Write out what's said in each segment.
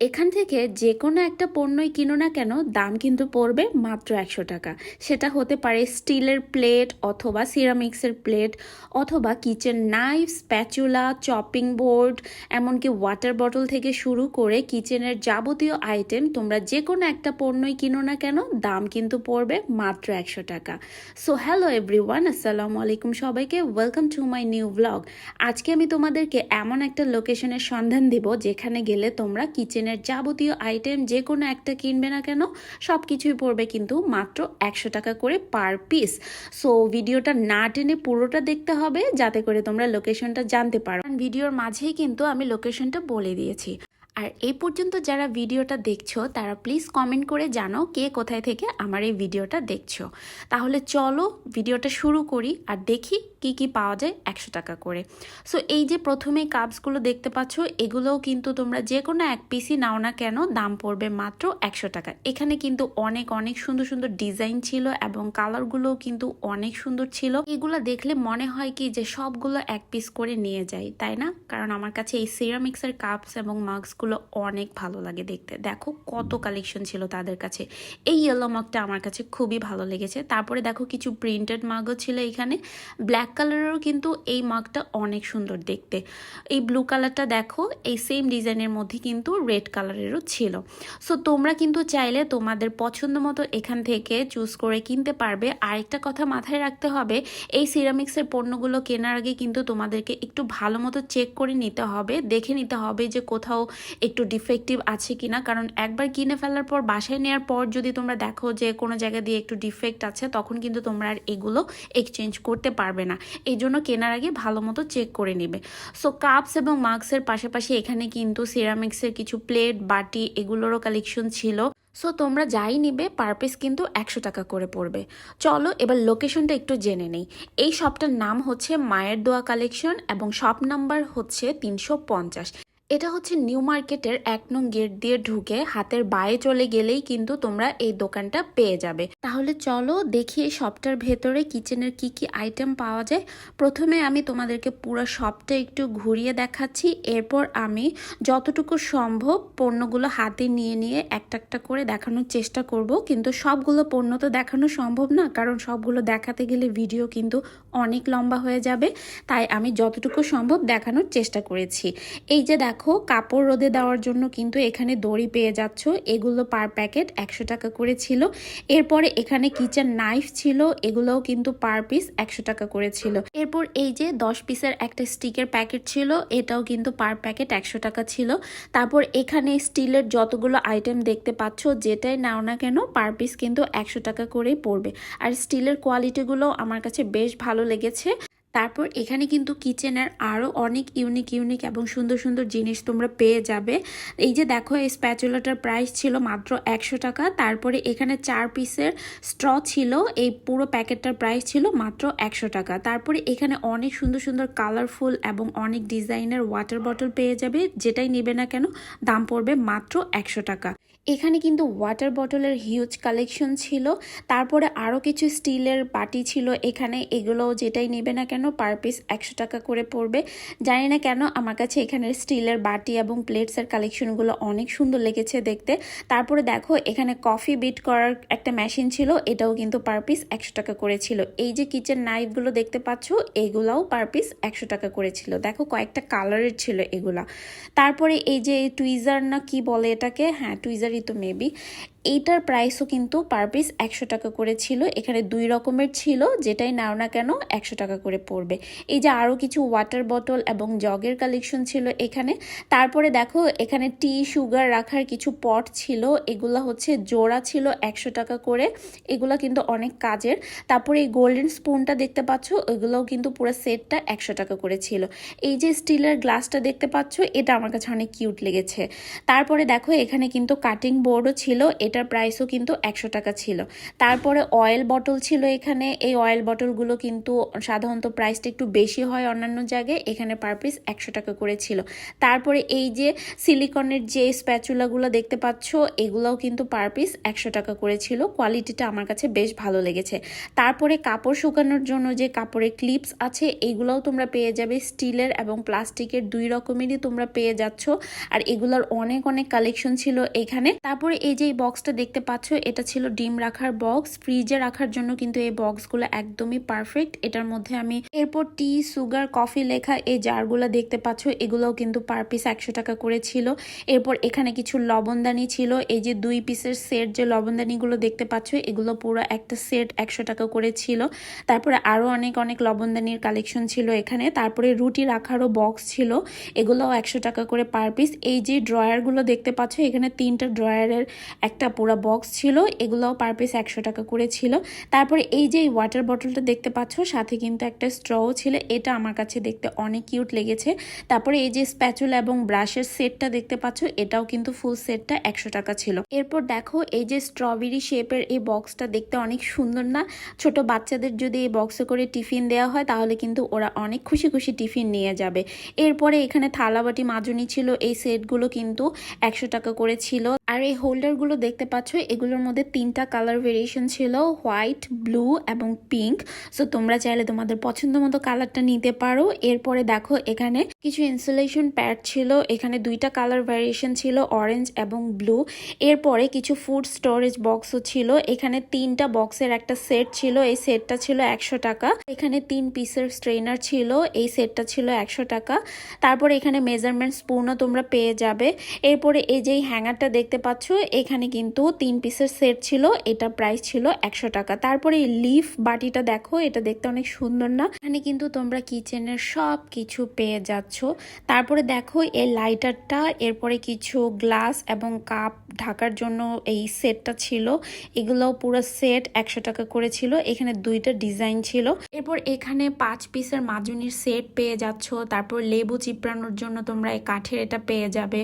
এখান থেকে যে কোনো একটা পণ্যই কিনো না কেন, দাম কিন্তু পড়বে মাত্র একশো টাকা। সেটা হতে পারে স্টিলের প্লেট অথবা সিরামিক্সের প্লেট অথবা kitchen knife, spatula, chopping board, এমনকি ওয়াটার বটল থেকে শুরু করে কিচেনের যাবতীয় আইটেম তোমরা যে কোনো একটা পণ্যই কিনো না কেন, দাম কিন্তু পড়বে মাত্র একশো টাকা। সো হ্যালো এভরিওয়ান, আসসালামু আলাইকুম সবাইকে। Welcome to my new blog. আজকে আমি তোমাদেরকে এমন একটা লোকেশনের সন্ধান দিব যেখানে গেলে তোমরা কিচেনের যাবতীয় আইটেম যে কোনো একটা কিনবে না কেন সব কিছুই পড়বে কিন্তু মাত্র একশো টাকা করে পার পিস সো ভিডিওটা না টেনে পুরোটা দেখতে হবে, যাতে করে তোমরা লোকেশনটা জানতে পারো। ভিডিওর মাঝেই কিন্তু আমি লোকেশনটা বলে দিয়েছি। আর এই পর্যন্ত যারা ভিডিওটা দেখছ, তারা প্লিজ কমেন্ট করে জানো কে কোথায় থেকে আমার এই ভিডিওটা দেখছ। তাহলে চলো ভিডিওটা শুরু করি আর দেখি কি কি পাওয়া যায় একশো টাকা করে। সো এই যে প্রথমে কাপসগুলো দেখতে পাচ্ছ, এগুলোও কিন্তু তোমরা যে কোনো এক পিসই নাও না কেন, দাম পড়বে মাত্র একশো টাকা। এখানে কিন্তু অনেক অনেক সুন্দর সুন্দর ডিজাইন ছিল এবং কালারগুলোও কিন্তু অনেক সুন্দর ছিল। এগুলো দেখলে মনে হয় কি যে সবগুলো এক পিস করে নিয়ে যাই, তাই না? কারণ আমার কাছে এই সিরামিক্সের কাপস এবং মাস্কগুলো অনেক ভালো লাগে দেখতে। দেখো কত কালেকশন ছিল তাদের কাছে। এই ইয়েলো মগটা আমার কাছে খুবই ভালো লেগেছে। তারপরে দেখো কিছু প্রিন্টেড মাগও ছিল এখানে। ব্ল্যাক কালারেরও কিন্তু এই মাগটা অনেক সুন্দর দেখতে। এই ব্লু কালারটা দেখো, এই সেম ডিজাইনের মধ্যে কিন্তু রেড কালারেরও ছিল। সো তোমরা কিন্তু চাইলে তোমাদের পছন্দ মতো এখান থেকে চুজ করে কিনতে পারবে। আরেকটা কথা মাথায় রাখতে হবে, এই সিরামিক্সের পণ্যগুলো কেনার আগে কিন্তু তোমাদেরকে একটু ভালো মতো চেক করে নিতে হবে। দেখে নিতে হবে যে কোথাও একটু ডিফেক্টিভ আছে কি না কারণ একবার কিনে ফেলার পর, বাসায় নেওয়ার পর যদি তোমরা দেখো যে কোনো জায়গা দিয়ে একটু ডিফেক্ট আছে, তখন কিন্তু তোমরা আর এগুলো এক্সচেঞ্জ করতে পারবে না। এই জন্য কেনার আগে ভালো মতো চেক করে নেবে। সো কাপস এবং মাস্কের পাশাপাশি এখানে কিন্তু সিরামিক্সের কিছু প্লেট বাটি এগুলোরও কালেকশন ছিল। সো তোমরা যাই নিবে পার পিস কিন্তু একশো টাকা করে পড়বে। চলো, এবার লোকেশনটা একটু জেনে নেই। এই শপটার নাম হচ্ছে মায়ের দোয়া কালেকশন এবং শপ নাম্বার হচ্ছে তিনশো পঞ্চাশ। এটা হচ্ছে নিউ মার্কেটের এক নং গেট দিয়ে ঢুকে হাতের বায়ে চলে গেলেই কিন্তু তোমরা এই দোকানটা পেয়ে যাবে। তাহলে চলো দেখি এই শপটার ভেতরে কিচেনের কি কি আইটেম পাওয়া যায়। প্রথমে আমি তোমাদেরকে পুরো শপটা একটু ঘুরিয়ে দেখাচ্ছি। এরপর আমি যতটুকু সম্ভব পণ্যগুলো হাতে নিয়ে নিয়ে একটা একটা করে দেখানোর চেষ্টা করব। কিন্তু সবগুলো পণ্য তো দেখানো সম্ভব না, কারণ সবগুলো দেখাতে গেলে ভিডিও কিন্তু অনেক লম্বা হয়ে যাবে। তাই আমি যতটুকু সম্ভব দেখানোর চেষ্টা করেছি। এই যে দেখো কাপড় রোদে দেওয়ার জন্য কিন্তু এখানে দড়ি পেয়ে যাচ্ছ। এগুলো পার প্যাকেট একশো টাকা করে ছিল। এরপরে এখানে কিচেন নাইফ ছিল, এগুলোও কিন্তু পার পিস একশো টাকা করে ছিল। এরপর এই যে দশ পিসের একটা স্টিকের প্যাকেট ছিল, এটাও কিন্তু পার প্যাকেট একশো টাকা ছিল। তারপর এখানে স্টিলের যতগুলো আইটেম দেখতে পাচ্ছ, যেটাই নাও না কেন পার পিস কিন্তু একশো টাকা করেই পড়বে। আর স্টিলের কোয়ালিটিগুলো আমার কাছে বেশ ভালো লেগেছে। তারপর এখানে কিন্তু কিচেনের আরও অনেক ইউনিক ইউনিক এবং সুন্দর সুন্দর জিনিস তোমরা পেয়ে যাবে। এই যে দেখো, এই স্প্যাচুলাটার প্রাইস ছিল মাত্র একশো টাকা। তারপরে এখানে চার পিসের স্ট্র ছিল, এই পুরো প্যাকেটটার প্রাইস ছিল মাত্র একশো টাকা। তারপরে এখানে অনেক সুন্দর সুন্দর কালারফুল এবং অনেক ডিজাইনের ওয়াটার বটল পেয়ে যাবে, যেটাই নেবে না কেন, দাম পড়বে মাত্র একশো টাকা। এখানে কিন্তু ওয়াটার বটলের হিউজ কালেকশন ছিল। তারপরে আরও কিছু স্টিলের বাটি ছিল। এখানে এগুলো যেটাই নেবে না কেন পার পিস একশো টাকা করে পড়বে। জানি না কেন, আমার কাছে এখানের স্টিলের বাটি এবং প্লেটসের কালেকশনগুলো অনেক সুন্দর লেগেছে দেখতে। তারপরে দেখো, এখানে কফি বিট করার একটা মেশিন ছিল। এটাও কিন্তু পার পিস একশো টাকা করেছিল এই যে কিচেন নাইফগুলো দেখতে পাচ্ছ, এগুলাও পার পিস একশো টাকা করেছিল দেখো, কয়েকটা কালারের ছিল এগুলা। তারপরে এই যে টুইজার না কি বলে এটাকে? হ্যাঁ টুইজারই তো মেবি এইটার প্রাইসও কিন্তু পার পিস একশো টাকা করে ছিল। এখানে দুই রকমের ছিল, যেটাই নাও না কেন একশো টাকা করে পড়বে। এই যে আরও কিছু ওয়াটার বটল এবং জগের কালেকশন ছিল এখানে। তারপরে দেখো, এখানে টি সুগার রাখার কিছু পট ছিল। এগুলা হচ্ছে জোড়া ছিল একশো টাকা করে। এগুলা কিন্তু অনেক কাজের। তারপরে এই গোল্ডেন স্পুনটা দেখতে পাচ্ছ এগুলোও কিন্তু পুরো সেটটা একশো টাকা করে ছিল। এই যে স্টিলের গ্লাসটা দেখতে পাচ্ছ, এটা আমার কাছে অনেক কিউট লেগেছে। তারপরে দেখো, এখানে কিন্তু কাটিং বোর্ডও ছিল। এটা এটার প্রাইসও কিন্তু একশো টাকা ছিল। তারপরে অয়েল বটল ছিল এখানে। এই অয়েল বটলগুলো কিন্তু সাধারণত প্রাইসটা একটু বেশি হয় অন্যান্য জায়গায়। এখানে পার পিস একশো টাকা করে ছিল। তারপরে এই যে সিলিকনের যে স্প্যাচুলাগুলো দেখতে পাচ্ছ, এগুলোও কিন্তু পার পিস একশো টাকা করে ছিল। কোয়ালিটিটা আমার কাছে বেশ ভালো লেগেছে। তারপরে কাপড় শুকানোর জন্য যে কাপড়ের ক্লিপস আছে এইগুলোও তোমরা পেয়ে যাবে। স্টিলের এবং প্লাস্টিকের দুই রকমেরই তোমরা পেয়ে যাচ্ছ। আর এগুলোর অনেক অনেক কালেকশন ছিল এখানে। তারপরে এই যে বক্সটা দেখতে পাচ্ছ, এটা ছিল ডিম রাখার বক্স ফ্রিজে রাখার জন্য কিন্তু এই বক্সগুলো একদমই পারফেক্ট এটার মধ্যে আমি এরপর টি সুগার কফি লেখা এই জারগুলো দেখতে পাচ্ছ, এগুলোও কিন্তু পার পিস একশো টাকা করে ছিল। এরপর এখানে কিছু লবণদানি ছিল, এই যে দুই পিসের সেট যে লবণদানিগুলো দেখতে পাচ্ছ, এগুলো পুরো একটা সেট একশো টাকা করে ছিল। তারপরে আরও অনেক অনেক লবণদানির কালেকশন ছিল এখানে। তারপরে রুটি রাখারও বক্স ছিল, এগুলোও একশো টাকা করে পার পিস এই যে ড্রয়ারগুলো দেখতে পাচ্ছ, এখানে তিনটা ড্রয়ারের একটা পুরো বক্স ছিল, এগুলোও পার পিস একশো টাকা করে ছিল। তারপরে এই যে ওয়াটার বটলটা দেখতে পাচ্ছ, সাথে কিন্তু একটা স্ট্রও ছিল, এটা আমার কাছে দেখতে অনেক কিউট লেগেছে। তারপরে এই যে স্প্যাচুল এবং ব্রাশের সেটটা দেখতে পাচ্ছ, এটাও কিন্তু ফুল সেটটা একশো টাকা ছিল। এরপর দেখো, এই যে স্ট্রবেরি শেপের এই বক্সটা দেখতে অনেক সুন্দর না? ছোট বাচ্চাদের যদি এই বক্সে করে টিফিন দেওয়া হয়, তাহলে কিন্তু ওরা অনেক খুশি খুশি টিফিন নিয়ে যাবে। এরপরে এখানে থালাবাটি মাজনি ছিল, এই সেটগুলো কিন্তু একশো টাকা করে ছিল। আর এই হোল্ডারগুলো দেখতে পাচ্ছ, এগুলোর মধ্যে তিনটা কালার ভেরিয়েশন ছিল হোয়াইট ব্লু এবং পিঙ্ক সো তোমরা চাইলে তোমাদের পছন্দ মতো কালারটা নিতে পারো। এরপরে দেখো, এখানে কিছু ইনসুলেশন প্যাড ছিল, এখানে দুইটা কালার ভ্যারিয়েশন ছিল অরেঞ্জ এবং ব্লু এরপরে কিছু ফুড স্টোরেজ বক্সও ছিল, এখানে তিনটা বক্সের একটা সেট ছিল, এই সেটটা ছিল একশো টাকা। এখানে তিন পিসের স্ট্রেনার ছিল, এই সেটটা ছিল একশো টাকা। তারপরে এখানে মেজারমেন্ট স্পুনও তোমরা পেয়ে যাবে। এরপরে এই যে হ্যাঙ্গারটা দেখতে পাচ্ছ, এখানে কিন্তু তিন পিসের সেট ছিল এটা প্রাইস ছিল একশো টাকা। তারপরে লিফ বাটিটা দেখো, এটা দেখতে অনেক সুন্দর না? এখানে কিন্তু তোমরা কিচেনের সব কিছু পেয়ে যাচ্ছ। তারপরে দেখো, এই লাইটারটা এরপরে কিছু গ্লাস এবং কাপ ঢাকার জন্য এই সেটটা ছিল। এগুলো পুরো সেট একশো টাকা করেছিল এখানে দুইটা ডিজাইন ছিল। এরপর এখানে পাঁচ পিসের মাজুনির সেট পেয়ে যাচ্ছ। তারপর লেবু চিপড়ানোর জন্য তোমরা এই কাঠের এটা পেয়ে যাবে।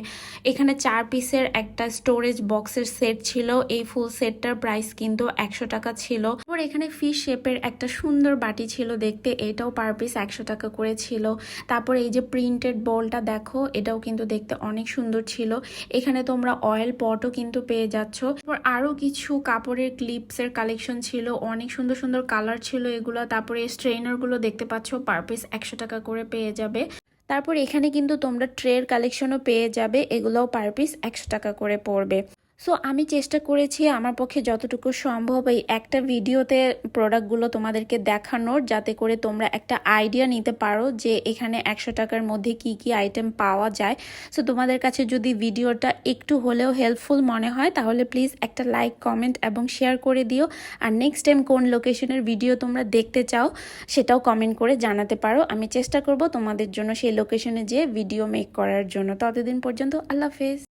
এখানে চার পিসের একটা স্টোরেজ বক্সের সেট ছিল, এই ফুল সেটটার প্রাইস কিন্তু একশো টাকা ছিল। তারপর এখানে ফিশ শেপের একটা সুন্দর বাটি ছিল দেখতে, এটাও পার পিস একশো টাকা করে ছিল। তারপর এই যে প্রিন্টেড বলটা দেখো, এটাও কিন্তু দেখতে অনেক সুন্দর ছিল। এখানে তোমরা অয়েল পটও কিন্তু পেয়ে যাচ্ছ। তারপর আরও কিছু কাপড়ের ক্লিপসের কালেকশন ছিল, অনেক সুন্দর সুন্দর কালার ছিল এগুলো। তারপরে স্ট্রেনারগুলো দেখতে পাচ্ছ পার পিস একশো টাকা করে পেয়ে যাবে। তারপর এখানে কিন্তু তোমরা ট্রের কালেকশনও পেয়ে যাবে, এগুলোও পার পিস একশো টাকা করে পড়বে। সো আমি চেষ্টা করেছি আমার পক্ষে যতটুকু সম্ভব এই একটা ভিডিওতে প্রোডাক্টগুলো তোমাদেরকে দেখানোর, যাতে করে তোমরা একটা আইডিয়া নিতে পারো যে এখানে একশো টাকার মধ্যে কি কি আইটেম পাওয়া যায়। সো তোমাদের কাছে যদি ভিডিওটা একটু হলেও হেল্পফুল মনে হয়, তাহলে প্লিজ একটা লাইক কমেন্ট এবং শেয়ার করে দিও। আর নেক্সট টাইম কোন লোকেশনের ভিডিও তোমরা দেখতে চাও, সেটাও কমেন্ট করে জানাতে পারো। আমি চেষ্টা করব তোমাদের জন্য সেই লোকেশনে যেয়ে ভিডিও মেক করার জন্য। ততদিন পর্যন্ত আল্লাহ হাফেজ।